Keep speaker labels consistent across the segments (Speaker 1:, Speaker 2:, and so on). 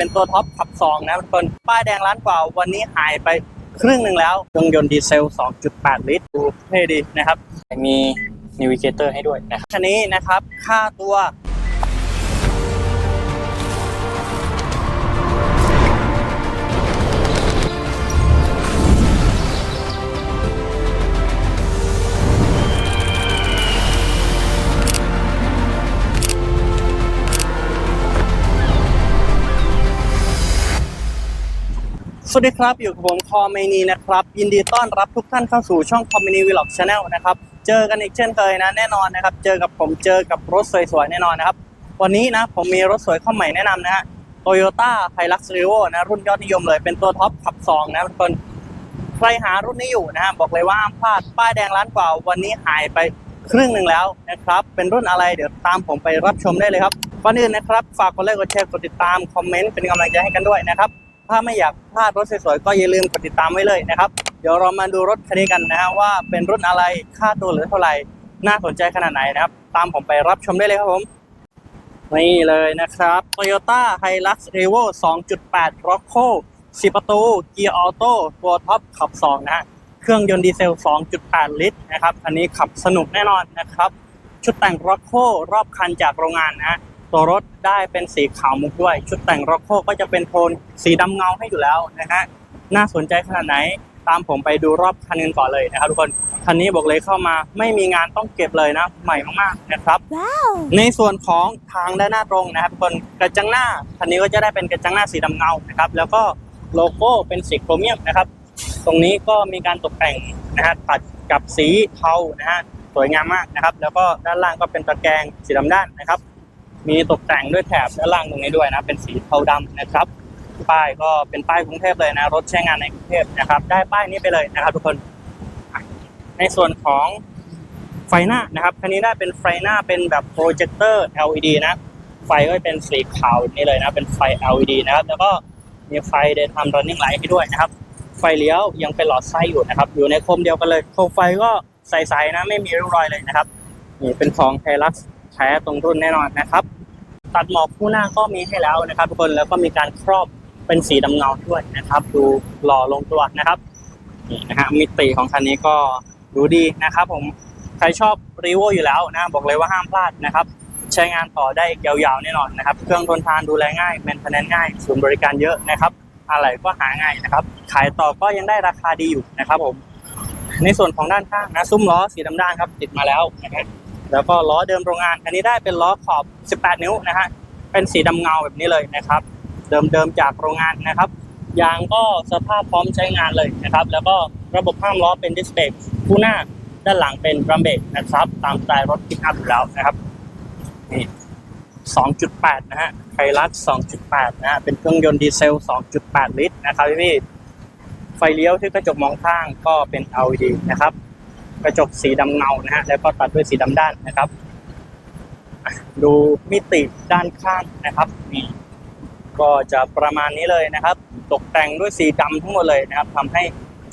Speaker 1: เป็นตัวท็อปขับสองนะทุกคนป้ายแดงล้านกว่า วันนี้หายไปครึ่งหนึ่งแล้วเครื่องยนต์ดีเซล 2.8 ลิตรดูเท่ดีนะครับ
Speaker 2: มีนิวิเกเตอร์ให้ด้วยนะครับ
Speaker 1: คันนี้นะครับ ค่าตัว วัสดีครับ อยู่กับผมคอมเมนีนะครับ ยินดีต้อนรับทุกท่านเข้าสู่ช่องคอมเมนีวิล็อกชาแนลนะครับ เจอกันอีกเช่นเคยนะแน่นอนนะครับ เจอกับผมเจอกับรถสวยๆแน่นอนนะครับ วันนี้นะผมมีรถสวยเข้าใหม่แนะนำนะฮะโตโยต้าไฮลักซ์รีโวนะรุ่นยอดนิยมเลยเป็นตัวท็อปขับสองนะทุกคนใครหารุ่นนี้อยู่นะฮะบอกเลยว่าห้ามพลาดป้ายแดงล้านกว่าวันนี้หายไปครึ่งหนึ่งแล้วนะครับ เป็นรุ่นอะไรเดี๋ยวตามผมไปรับชมได้เลยครับก่อนอื่นนะครับ ฝากกดไลค์กดแชร์กดติดตามคอมเมนต์เป็นกำลังใจให้กันด้วยนะครับ ถ้าไม่อยากพลาดรถสวยๆก็อย่าลืมกดติดตามไว้เลยนะครับ เดี๋ยวเรามาดูรถคันนี้กันนะฮะว่าเป็นรุ่นอะไรค่าตัวเหลือเท่าไหร่น่าสนใจขนาดไหนนะครับ ตามผมไปรับชมได้เลยครับผม นี่เลยนะครับ Toyota Hilux Evo 2.8 Rocco 10 ประตู เกียร์ออโต้ตัวท็อปขับ 2 นะฮะ เครื่องยนต์ดีเซล 2.8 ลิตรนะครับ อันนี้ขับสนุกแน่นอนนะครับ ชุดแต่ง Rocco รอบคันจากโรงงานนะฮะ ตัวรถได้เป็นสีขาวมุกด้วย ชุดแต่ง Rocco ก็จะเป็นโทนสีดำเงาให้อยู่แล้วนะฮะน่าสนใจขนาดไหนตามผมไปดูรอบคันกันก่อนเลยนะครับทุกคนคันนี้บอกเลยเข้ามาไม่มีงานต้องเก็บเลยนะ ใหม่มากๆนะครับ ในส่วนของทางด้านหน้าตรงนะครับทุกคนกระจังหน้าคันนี้ก็จะได้เป็นกระจังหน้าสีดำเงานะครับแล้วก็โลโก้เป็นสีโครเมียมนะครับ ตรงนี้ก็มีการตกแต่งนะฮะตัดกับสีเทานะฮะสวยงามมากนะครับ แล้วก็ด้านล่างก็เป็นตะแกรงสีดำด้านนะครับ มีตกแต่งด้วยแถบด้านล่างตรงนี้ด้วยนะเป็นสีเทาดำนะครับ ป้ายก็เป็นป้ายกรุงเทพเลยนะรถใช้งานในกรุงเทพนะครับ ได้ป้ายนี้ไปเลยนะครับ ทุกคนในส่วนของไฟหน้านะครับคันนี้ได้เป็นไฟหน้าเป็นแบบโปรเจคเตอร์ LED นะ ไฟก็เป็นสีขาวนี่เลยนะเป็นไฟ LED นะครับ แล้วก็มีไฟ daytime running light ให้ด้วยนะครับ ไฟเลี้ยวยังเป็นหลอดไส้อยู่นะครับ อยู่ในโคมเดียวกันเลยโคมไฟก็ใสๆนะไม่มีริ้วรอยเลยนะครับนี่เป็นของไทลักแท้ตรงรุ่นแน่นอนนะครับ ตัดหมอกคู่หน้าก็มีให้แล้วนะครับ ทุกคนแล้วก็มีการครอบเป็นสีดำเงาด้วยนะครับ ดูหล่อลงตัวนะครับนี่นะฮะมิติของคันนี้ก็ดูดีนะครับ ผมใครชอบรีโวอยู่แล้วนะบอกเลยว่าห้ามพลาดนะครับ ใช้งานต่อได้ยาวๆแน่นอนนะครับ เครื่องทนทานดูแลง่ายแมนเทนแนนง่ายศูนย์บริการเยอะนะครับอะไรก็หาง่ายนะครับ ขายต่อก็ยังได้ราคาดีอยู่นะครับ ผม ในส่วนของด้านข้างนะ ซุ้มล้อสีดำด้านครับ ติดมาแล้วนะครับ แล้วก็ล้อเดิมโรงงาน อันนี้ได้เป็นล้อขอบ 18 นิ้วนะฮะ เป็นสีดำเงาแบบนี้เลยนะครับ เดิมๆจากโรงงานนะครับ ยางก็สภาพพร้อมใช้งานเลยนะครับ แล้วก็ระบบห้ามล้อเป็นดิสเบรกคู่หน้าด้านหลังเป็นรัมเบรกนะครับ ตามสไตล์รถพิกอัพอยู่แล้วนะครับ นี่ 2.8 นะฮะไคลัส2.8 นะฮะ เป็นเครื่องยนต์ดีเซล 2.8 ลิตรนะครับพี่ไฟเลี้ยวที่กระจกมองข้างก็เป็น LED นะครับ กระจกสีดำเงานะฮะแล้วก็ตัดด้วยสีดำด้านนะครับ ดูมิติด้านข้างนะครับนี่ก็จะประมาณนี้เลยนะครับ ตกแต่งด้วยสีดำทั้งหมดเลยนะครับทำให้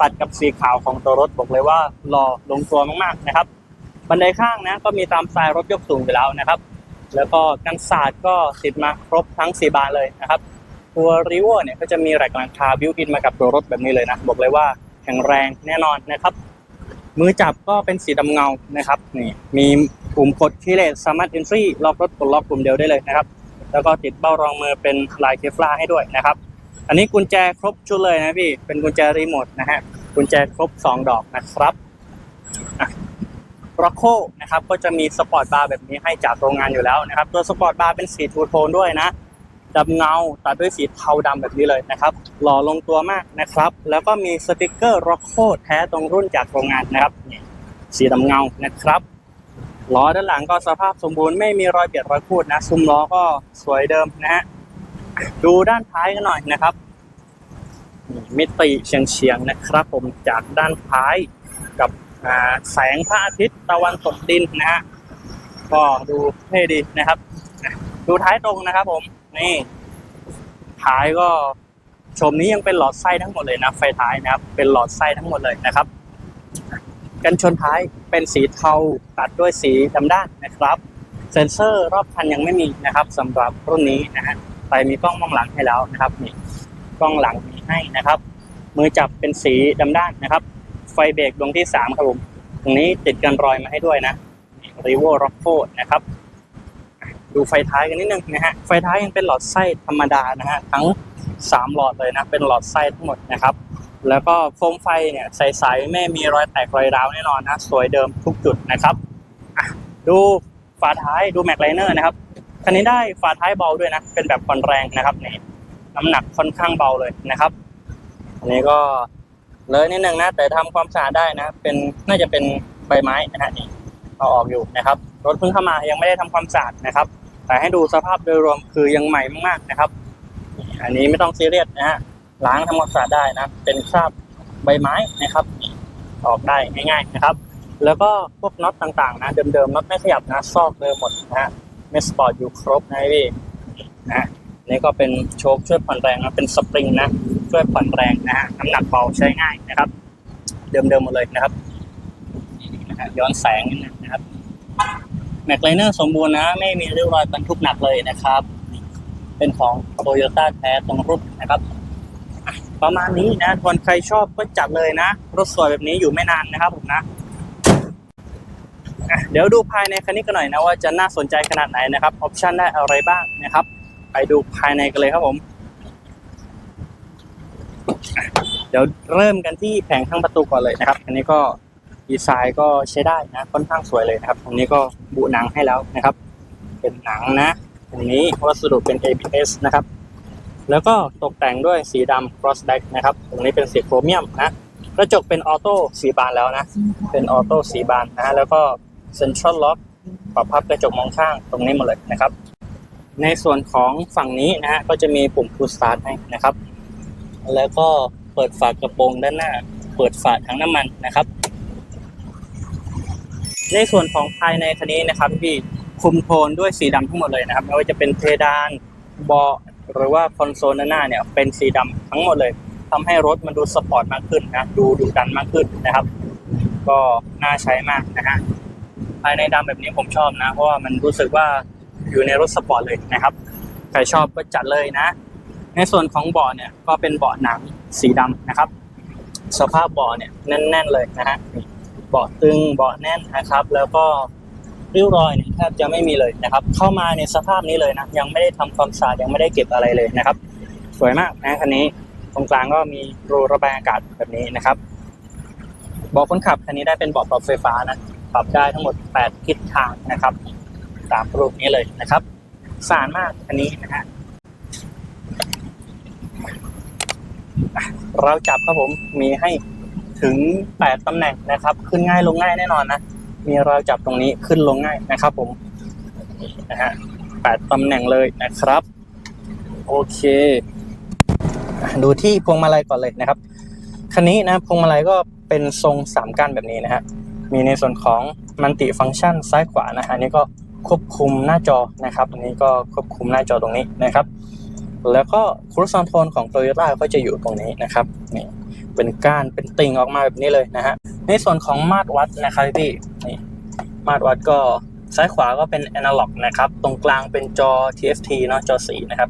Speaker 1: ตัดกับสีขาวของตัวรถบอกเลยว่าหล่อลงตัวมากๆนะครับ บันไดข้างนะก็มีตามสไตล์รถยกสูงอยู่แล้วนะครับ แล้วก็กันศาสตร์ก็ติดมาครบทั้งสีบานเลยนะครับ ตัวรีโวเนี่ยก็จะมีแร็กหลังคาบิวอินมากับตัวรถแบบนี้เลยนะ บอกเลยว่าแข็งแรงแน่นอนนะครับ มือจับก็เป็นสีดำเงานะครับนี่มีปุ่มกดคีย์เลสสามารถเอนทรีล็อกรถกดล็อกปุ่มเดียวได้เลยนะครับ แล้วก็ติดเบ้ารองมือเป็นลายเคฟลาให้ด้วยนะครับ อันนี้กุญแจครบชุดเลยนะพี่ เป็นกุญแจรีโมทนะฮะกุญแจครบ 2 ดอกนะครับร็อกโคนะครับก็จะมีสปอร์ตบาร์แบบนี้ให้จากโรงงานอยู่แล้วนะครับ ตัวสปอร์ตบาร์เป็นสีทูโทนด้วยนะ ดำเงาตัดด้วยสีเทาดำแบบนี้เลยนะครับ หล่อลงตัวมากนะครับ แล้วก็มีสติกเกอร์ร็อกโคแท้ตรงรุ่นจากโรงงานนะครับนี่สีดำเงานะครับล้อด้านหลังก็สภาพสมบูรณ์ไม่มีรอยเบียดรอยคูดนะซุ้มล้อก็สวยเดิมนะฮะดูด้านท้ายกันหน่อยนะครับนี่มิติเฉียงๆนะครับ ผมจากด้านท้ายกับแสงพระอาทิตย์ตะวันตกดินนะฮะก็ดูเท่ดีนะครับ ดูท้ายตรงนะครับผม นี่ท้ายก็ชมนี้ยังเป็นหลอดไส้ทั้งหมดเลยนะไฟท้ายนะครับ เป็นหลอดไส้ทั้งหมดเลยนะครับ กันชนท้ายเป็นสีเทาตัดด้วยสีดำด้านนะครับเซ็นเซอร์รอบคันยังไม่มีนะครับสำหรับรุ่นนี้นะฮะไตมีกล้องมองหลังให้แล้วนะครับนี่กล้องหลังมีให้นะครับ มือจับเป็นสีดำด้านนะครับ ไฟเบรกดวงที่สามครับผมตรงนี้ติดกันรอยมาให้ด้วยนะรีโวร็อกโคนะครับ ดูไฟท้ายกันนิดนึงนะฮะไฟท้ายยังเป็นหลอดไส้ธรรมดานะฮะทั้ง 3 หลอดเลยนะเป็นหลอดไส้ทั้งหมดนะครับแล้วก็โคมไฟเนี่ยใสๆไม่มีรอยแตกรอยร้าวแน่นอนนะสวยเดิมทุกจุดนะครับดูฝาท้ายดูแม็กไลเนอร์นะครับคันนี้ได้ฝาท้ายเบาด้วยนะเป็นแบบผ่อนแรงนะครับนี่น้ำหนักค่อนข้างเบาเลยนะครับอันนี้ก็เลยนิดนึงนะแต่ทำความสะอาดได้นะเป็นน่าจะเป็นใบไม้นะฮะนี่เอาออกอยู่นะครับรถเพิ่งเข้ามายังไม่ได้ทำความสะอาดนะครับ แต่ให้ดูสภาพโดยรวมคือยังใหม่มากๆนะครับ อันนี้ไม่ต้องซีเรียสนะฮะล้างทำความสะอาดได้นะ เป็นคราบใบไม้นะครับออกได้ง่าย ๆนะครับ แล้วก็พวกน็อตต่างๆนะเดิมๆน็อตไม่ขยับนะซอกเดิมหมดนะฮะเมสปอร์ตอยู่ครบนะพี่นะนี่ก็เป็นโชคช่วยผ่อนแรงนะเป็นสปริงนะช่วยผ่อนแรงนะฮะน้ำหนักเบาใช้ง่ายนะครับ เดิมๆหมดเลยนะครับนะฮะย้อนแสงนิดนึงนะครับ แม็กไลเนอร์สมบูรณ์นะ ไม่มีริ้วรอยบรรทุกหนักเลยนะครับ เป็นของโตโยต้าแท้ตรงรุ่นนะครับ ประมาณนี้นะทวนใครชอบก็จัดเลยนะ รถสวยแบบนี้อยู่ไม่นานนะครับผมนะ เดี๋ยวดูภายในคันนี้กันหน่อยนะ ว่าจะน่าสนใจขนาดไหนนะครับออปชันได้อะไรบ้างนะครับ ไปดูภายในกันเลยครับผม เดี๋ยวเริ่มกันที่แผงข้างประตูก่อนเลยนะครับ อันนี้ก็ ดีไซน์ก็ใช้ได้นะค่อนข้างสวยเลยนะครับตรงนี้ก็บุหนังให้แล้วนะครับ เป็นหนังนะตรงนี้วัสดุเป็น ABS นะครับ แล้วก็ตกแต่งด้วยสีดำ cross back นะครับตรงนี้เป็นสีโครเมียมนะกระจกเป็นออโต้สีบานแล้วนะ เป็นออโต้สีบานนะแล้วก็ central lock ปรับพับกระจกมองข้างตรงนี้หมดเลยนะครับ ในส่วนของฝั่งนี้นะฮะก็จะมีปุ่ม push start ให้นะครับ แล้วก็เปิดฝากระโปรงด้านหน้า เปิดฝาถังน้ำมันนะครับ ในส่วนของภายในคันนี้นะครับพี่คุมโทนด้วยสีดำทั้งหมดเลยนะครับไม่ว่าจะเป็นเพดานเบาะหรือว่าคอนโซลหน้าเนี่ยเป็นสีดำทั้งหมดเลยทำให้รถมันดูสปอร์ตมากขึ้นนะดูดูดันมากขึ้นนะครับ ก็น่าใช้มากนะฮะภายในดำแบบนี้ผมชอบนะ เพราะว่ามันรู้สึกว่าอยู่ในรถสปอร์ตเลยนะครับใครชอบก็จัดเลยนะ ในส่วนของเบาะเนี่ยก็เป็นเบาะหนังสีดำนะครับ สภาพเบาะเนี่ยแน่น ๆ เลยนะฮะ บาะตึงเบาะแน่นนะครับ แล้วก็ริ้วรอยเนี่ยแทบจะไม่มีเลยนะครับ เข้ามาในสภาพนี้เลยนะ ยังไม่ได้ทำความสะอาดยังไม่ได้เก็บอะไรเลยนะครับ สวยมากนะคันนี้ ตรงกลางก็มีรูระบายอากาศแบบนี้นะครับเบาะคนขับคันนี้ได้เป็นเบาะปรับไฟฟ้านะปรับได้ทั้งหมด 8 ทิศทางนะครับตามรูปนี้เลยนะครับสะอาดมากคันนี้นะฮะเราจับครับผมมีให้ ถึง 8 ตำแหน่งนะครับ ขึ้นง่ายลงง่ายแน่นอนนะ มีรอยจับตรงนี้ขึ้นลงง่ายนะครับผมนี่นะฮะ8ตำแหน่งเลยนะครับ โอเค ดูที่พวงมาลัยก่อนเลยนะครับ คันนี้นะพวงมาลัยก็เป็นทรงสามก้านแบบนี้นะฮะมีในส่วนของมันติฟังก์ชันซ้ายขวานะฮะอันนี้ก็ควบคุมหน้าจอนะครับ อันนี้ก็ควบคุมหน้าจอตรงนี้นะครับ แล้วก็ครูซอนโทนของ Toyota ก็จะอยู่ตรงนี้นะครับนี่เป็นก้านเป็นติ่งออกมาแบบนี้เลยนะฮะในส่วนของมาตรวัดนะครับพี่นี่มาตรวัดก็ซ้ายขวาก็เป็นแอนาล็อกนะครับ ตรงกลางเป็นจอ TFT เนาะจอสีนะครับ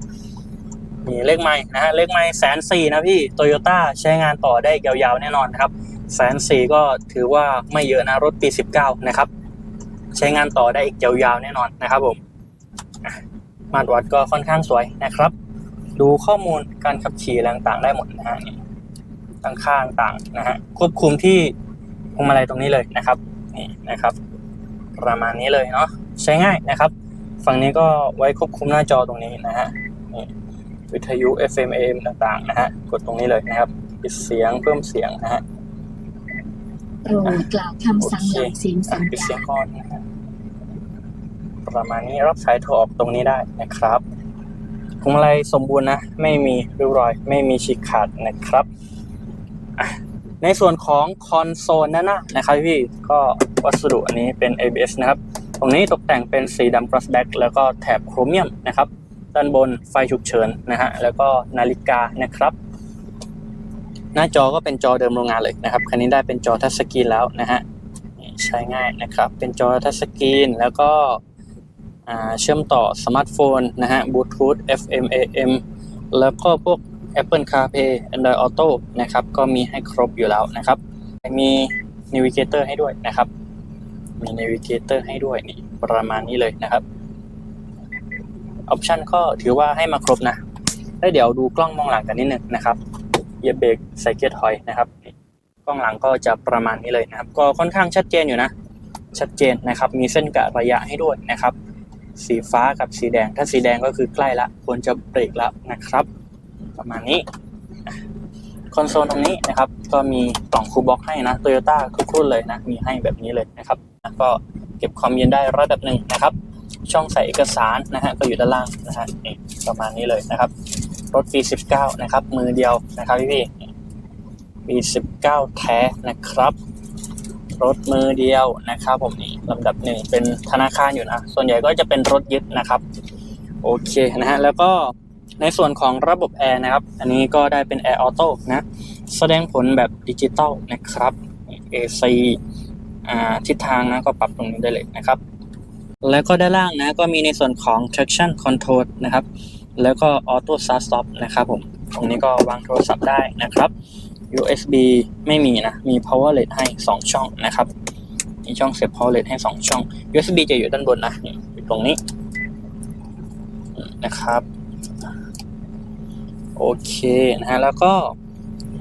Speaker 1: นี่เลขไม้นะฮะเลขไม้แสนสี่นะพี่โตโยต้าใช้งานต่อได้ยาวๆแน่นอนนะครับแสนสี่ก็ถือว่าไม่เยอะนะรถปี 19 นะครับ ใช้งานต่อได้อีกยาวๆแน่นอนนะครับผมมาตรวัดก็ค่อนข้างสวยนะครับ ดูข้อมูลการขับขี่อะไรต่างๆ ได้หมดนะฮะนี่ตั้งค่าต่างๆนะฮะควบคุมที่พวงมาลัยตรงนี้เลยนะครับนี่นะครับ ประมาณนี้เลยเนาะใช้ง่ายนะครับ ฝั่งนี้ก็ไว้ควบคุมหน้าจอตรงนี้นะฮะนี่วิทยุ FM AM ต่างๆนะฮะกดตรงนี้เลยนะครับปิดเสียงเพิ่มเสียงนะฮะ
Speaker 3: โปรดกล่าวคำสั่งหลังเสียงสัญ
Speaker 1: ปิด
Speaker 3: ญา
Speaker 1: เสียง
Speaker 3: ณ
Speaker 1: ก่อนนะฮะประมาณนี้รับสายโทรออกตรงนี้ได้นะครับ พวงมาลัยสมบูรณ์นะ ไม่มีริ้วรอย ไม่มีฉีกขาดนะครับ ในส่วนของคอนโซลนั่นนะนะครับพี่ก็วัสดุอันนี้เป็น ABS นะครับ ตรงนี้ตกแต่งเป็นสีดำ cross back แล้วก็แถบโครเมียมนะครับ ด้านบนไฟฉุกเฉินนะฮะแล้วก็นาฬิกานะครับ หน้าจอก็เป็นจอเดิมโรงงานเลยนะครับ คันนี้ได้เป็นจอทัชสกรีนแล้วนะฮะใช้ง่ายนะครับ เป็นจอทัชสกรีนแล้วก็ เชื่อมต่อสมาร์ทโฟนนะฮะบลูทูธ FM AM แล้วก็พวก Apple CarPlay Android Auto นะครับ ก็มีให้ครบอยู่แล้วนะครับ มี Navigator ให้ด้วยนะครับ มี Navigator ให้ด้วยนี่ประมาณนี้เลยนะครับ ออปชันก็ถือว่าให้มาครบนะ แล้วเดี๋ยวดูกล้องมองหลังกันนิดนึงนะครับเหยียบเบรกใส่เกียร์ถอยนะครับ กล้องหลังก็จะประมาณนี้เลยนะครับ ก็ค่อนข้างชัดเจนอยู่นะ ชัดเจนนะครับ มีเส้นกะระยะให้ด้วยนะครับ สีฟ้ากับสีแดง ถ้าสีแดงก็คือใกล้ละ ควรจะเบรกแล้วนะครับ ประมาณนี้คอนโซลตรงนี้นะครับ ก็มีกล่องคูบ็อกให้นะโตโยต้าทุกรุ่นเลยนะ มีให้แบบนี้เลยนะครับก็เก็บความเย็นได้ระดับหนึ่งนะครับ ช่องใส่เอกสารนะฮะก็อยู่ด้านล่างนะฮะนี่ประมาณนี้เลยนะครับ รถปี19 นะครับ มือเดียวนะครับพี่พี่ๆปี19 แท้นะครับ รถมือเดียวนะครับผมนี่ลำดับหนึ่งเป็นธนาคารอยู่นะส่วนใหญ่ก็จะเป็นรถยึดนะครับ โอเคนะฮะแล้วก็ในส่วนของระบบแอร์นะครับ อันนี้ก็ได้เป็นแอร์ออโต้นะแสดงผลแบบดิจิตอลนะครับ AC อ่าทิศทางนะก็ปรับตรงนี้ได้เลยนะครับ แล้วก็ด้านล่างนะก็มีในส่วนของ traction control นะครับ แล้วก็ auto start stop นะครับผมตรงนี้ก็วางโทรศัพท์ได้นะครับ USB ไม่มีนะ มี power LED ให้ 2 ช่องนะครับ มีช่องเสียบ power LED ให้ 2 ช่อง USB จะอยู่ด้านบนนะอยู่ตรงนี้นะครับ โอเคนะฮะ แล้วก็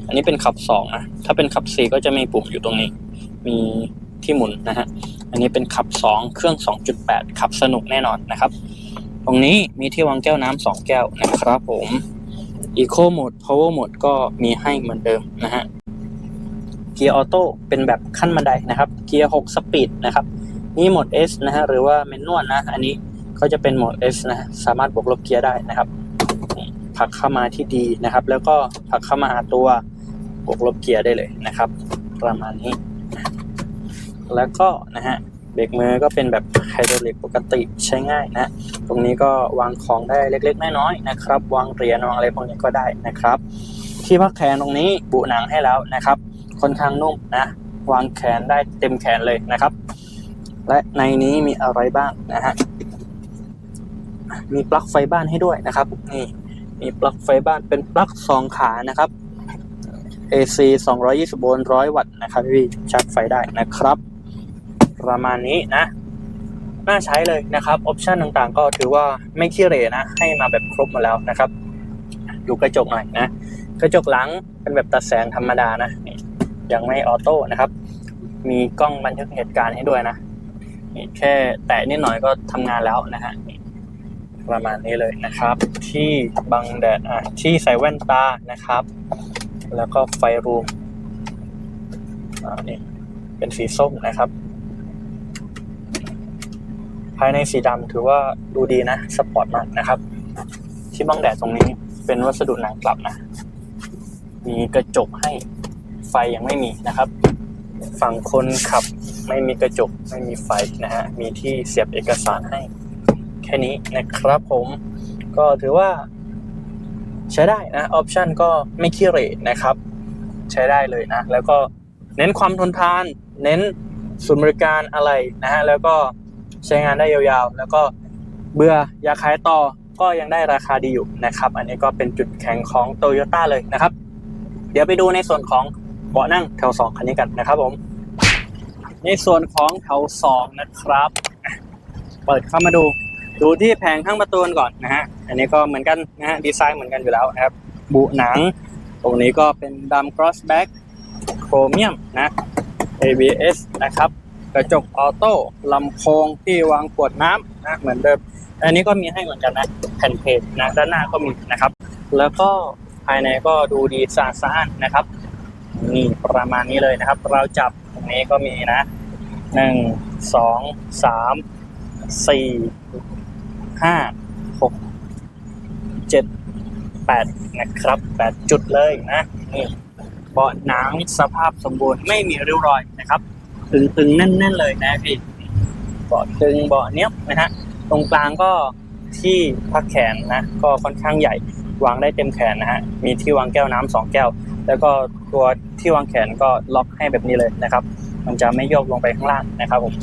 Speaker 1: อันนี้เป็นขับ 2 นะ ถ้าเป็นขับ 4 ก็จะมีปุ่มอยู่ตรงนี้ มีที่หมุนนะฮะ อันนี้เป็นขับ 2 เครื่อง 2.8 ขับสนุกแน่นอนนะครับ ตรงนี้มีที่วางแก้วน้ำสองแก้วนะครับผม Eco Mode Power Mode ก็มีให้เหมือนเดิมนะฮะเกียร์ออโต้เป็นแบบขั้นบันไดนะครับเกียร์6สปีดนะครับนี่โหมด S นะฮะหรือว่าเมนนวลนะ อันนี้ก็จะเป็นโหมด S นะฮะสามารถบวกลบเกียร์ได้นะครับผลักเข้ามาที่ดีนะครับ แล้วก็ผลักเข้ามาหาตัวบวกลบเกียร์ได้เลยนะครับ ประมาณนี้ แล้วก็นะฮะ เบรกมือก็เป็นแบบไฮดรอลิกปกติใช้ง่ายนะ ตรงนี้ก็วางของได้เล็กๆน้อยๆนะครับ วางเหรียญวางอะไรพวกนี้ก็ได้นะครับ ที่พักแขนตรงนี้บุหนังให้แล้วนะครับ ค่อนข้างนุ่มนะ วางแขนได้เต็มแขนเลยนะครับ และในนี้มีอะไรบ้างนะฮะมีปลั๊กไฟบ้านให้ด้วยนะครับนี่มีปลั๊กไฟบ้านเป็นปลั๊กสองขานะครับ AC 220โวลต์100 วัตต์นะครับพี่ชาร์จไฟได้นะครับ ประมาณนี้นะ น่าใช้เลยนะครับ ออปชันต่างๆ ก็ถือว่าไม่ขี้เหร่นะ ให้มาแบบครบมาแล้วนะครับ ดูกระจกหน่อยนะ กระจกหลังเป็นแบบตัดแสงธรรมดานะ ยังไม่ออโต้นะครับ มีกล้องบันทึกเหตุการณ์ให้ด้วยนะมีแค่แตะนิดหน่อยก็ทำงานแล้วนะฮะประมาณนี้เลยนะครับ ที่บังแดดอะที่ใส่แว่นตานะครับ แล้วก็ไฟรูมอ่านี่เป็นสีส้มนะครับ ภายในสีดำถือว่าดูดีนะ สปอร์ตมากนะครับ ที่บังแดดตรงนี้เป็นวัสดุหนังกลับนะ มีกระจกให้ไฟยังไม่มีนะครับ ฝั่งคนขับไม่มีกระจกไม่มีไฟนะฮะ มีที่เสียบเอกสารให้ แค่นี้นะครับผมก็ถือว่า ใช้ได้นะออปชันก็ไม่ขี้เหร่นะครับ ใช้ได้เลยนะ แล้วก็เน้นความทนทาน เน้นศูนย์บริการอะไรนะฮะแล้วก็ ใช้งานได้ยาวๆ แล้วก็เบื่ออยากขายต่อก็ยังได้ราคาดีอยู่นะครับ อันนี้ก็เป็นจุดแข็งของโตโยต้าเลยนะครับ เดี๋ยวไปดูในส่วนของเบาะนั่งแถว 2 คันนี้กันนะครับผม ในส่วนของแถว 2 นะครับ เปิดเข้ามาดู ดูที่แผงข้างประตูก่อนนะฮะ อันนี้ก็เหมือนกันนะฮะ ดีไซน์เหมือนกันอยู่แล้วนะครับ บุหนัง ตรงนี้ก็เป็นดำ cross back โครเมียมนะ ABS นะครับ กระจกออโต้ลำโพงที่วางขวดน้ำนะเหมือนเดิม อันนี้ก็มีให้เหมือนกันนะแผ่นเพจนะด้านหน้าก็มีนะครับ แล้วก็ภายในก็ดูดีสะอาดนะครับนี่ประมาณนี้เลยนะครับ เราจับตรงนี้ก็มีนะหนึ่งสองสามสี่ห้าหกเจ็ดแปดนะครับแปดจุดเลยนะนี่เบาะหนังสภาพสมบูรณ์ไม่มีริ้วรอยนะครับ ตึงๆแน่นๆเลยนะพี่เบาะตึงเบาะเนี้ยบนะฮะตรงกลางก็ที่พักแขนนะก็ค่อนข้างใหญ่วางได้เต็มแขนนะฮะมีที่วางแก้วน้ำสองแก้ว แล้วก็ตัวที่วางแขนก็ล็อกให้แบบนี้เลยนะครับ มันจะไม่โยกลงไปข้างล่างนะครับผม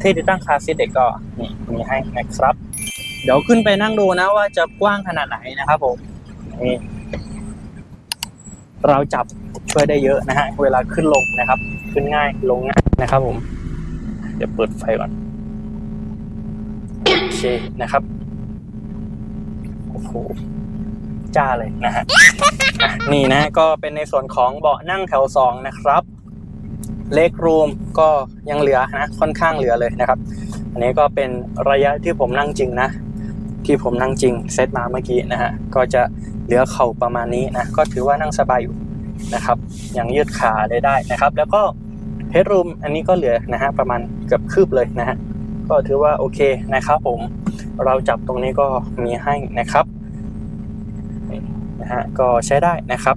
Speaker 2: ที่ติดตั้งคาซีเด็กก็นี่มีให้นะครับ
Speaker 1: เดี๋ยวขึ้นไปนั่งดูนะว่าจะกว้างขนาดไหนนะครับผม
Speaker 2: นี่เราจับช่วยได้เยอะนะฮะเวลาขึ้นลงนะครับ ขึ้นง่าย ลงง่ายนะครับผม เดี๋ยวเปิดไฟก่อน โอเคนะครับ โอ้โห จ้าเลยนะฮะอะนี่นะก็เป็นในส่วนของเบาะนั่งแถวสองนะครับ เล็กรูมก็ยังเหลือนะ ค่อนข้างเหลือเลยนะครับ อันนี้ก็เป็นระยะที่ผมนั่งจริงนะ ที่ผมนั่งจริงเซตมาเมื่อกี้นะฮะ ก็จะเหลือเข่าประมาณนี้นะ ก็ถือว่านั่งสบายอยู่นะครับ ยังยืดขาได้ได้นะครับ แล้วก็ เฮดรูมอันนี้ก็เหลือนะฮะประมาณเกือบคืบเลยนะฮะก็ถือว่าโอเคนะครับผมเราจับตรงนี้ก็มีให้นะครับนี่นะฮะก็ใช้ได้นะครับ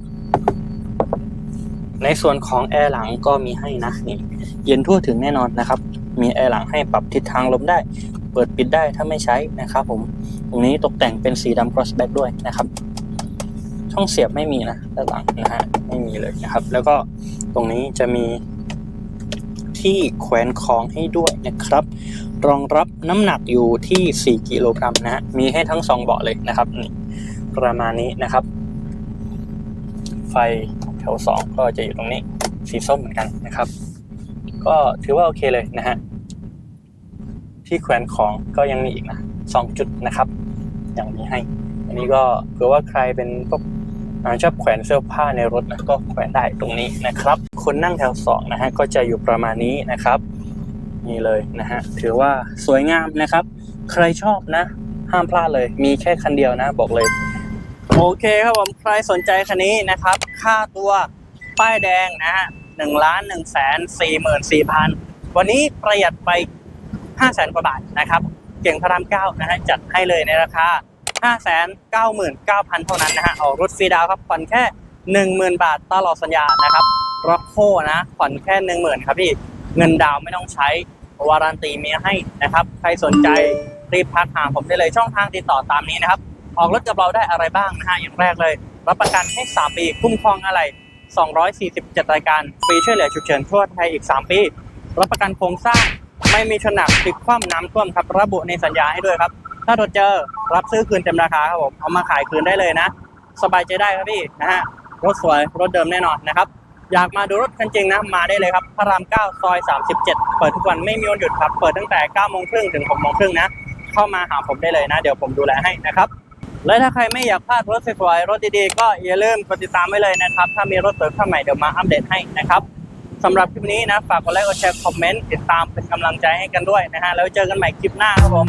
Speaker 2: ในส่วนของแอร์หลังก็มีให้นะนี่เย็นทั่วถึงแน่นอนนะครับ มีแอร์หลังให้ปรับทิศทางลมได้ เปิดปิดได้ถ้าไม่ใช้นะครับผมตรงนี้ตกแต่งเป็นสีดำ crossback ด้วยนะครับ ช่องเสียบไม่มีนะด้านหลังนะฮะไม่มีเลยนะครับ แล้วก็ตรงนี้จะมี ที่แขวนของให้ด้วยนะครับ รองรับน้ำหนักอยู่ที่ 4 กิโลกรัมนะ มีให้ทั้ง 2 เบาะเลยนะครับนี่ประมาณนี้นะครับ ไฟแถว 2 ก็จะอยู่ตรงนี้สีส้มเหมือนกันนะครับ ก็ถือว่าโอเคเลยนะฮะที่แขวนของก็ยังมีอีกนะสองจุดนะครับยังมีให้ อันนี้ก็เผื่อว่าใครเป็นพวกอ่า ชอบแขวนเสื้อผ้าในรถนะก็แขวนได้ตรงนี้นะครับ คนนั่งแถวสองนะฮะก็จะอยู่ประมาณนี้นะครับ นี่เลยนะฮะถือว่าสวยงามนะครับ ใครชอบนะ ห้ามพลาดเลย มีแค่คันเดียวนะ บอกเลย
Speaker 1: โอเคครับผมใครสนใจคันนี้นะครับ ค่าตัวป้ายแดงนะฮะหนึ่งล้านหนึ่งแสนสี่หมื่นสี่พันวันนี้ประหยัดไปห้าแสนกว่าบาทนะครับ เก่งพระรามเก้านะฮะจัดให้เลยในราคา ห้าแสนเท่านั้นนะฮะออกรถฟรีดาวครับผ่อนแค่หนึ่งหมื่นบาทตลอดสัญญานะครับร็อกโคนะผ่อนแค่หนึ่งหมื่นครับพี่เงินดาวไม่ต้องใช้วารันตีมีให้นะครับ ใครสนใจรีบทักหาผมได้เลยช่องทางติดต่อตามนี้นะครับ ออกรถกับเราได้อะไรบ้างนะฮะอย่างแรกเลย รับประกันให้ 3 ปีคุ้มครองอะไร 247 รายการฟรีช่วยเหลือฉุกเฉินทั่วไทยอีก 3 ปี รับประกันโครงสร้างไม่มีชนักพลิกคว่ำน้ำท่วมครับ ระบุในสัญญาให้ด้วยครับ ถ้าตรวจเจอรับซื้อคืนเต็มราคาครับผมเอามาขายคืนได้เลยนะ สบายใจได้ครับพี่นะฮะรถสวยรถเดิมแน่นอนนะครับอยากมาดูรถคันจริงนะมาได้เลยครับพระราม 9 ซอย 37 เปิดทุกวันไม่มีวันหยุดครับ เปิดตั้งแต่9โมงครึ่งถึง6โมงครึ่งนะ เข้ามาหาผมได้เลยนะ เดี๋ยวผมดูแลให้นะครับ และถ้าใครไม่อยากพลาดรถสวยๆรถดีๆ ก็อย่าลืมกดติดตามไว้เลยนะครับ ถ้ามีรถสวยข้าใหม่เดี๋ยวมาอัปเดตให้นะครับสำหรับคลิปนี้นะฝากกดไลค์กดแชร์คอมเมนต์ติดตามเป็นกำลังใจให้กันด้วยนะฮะแล้วเจอกันใหม่คลิปหน้าครับผม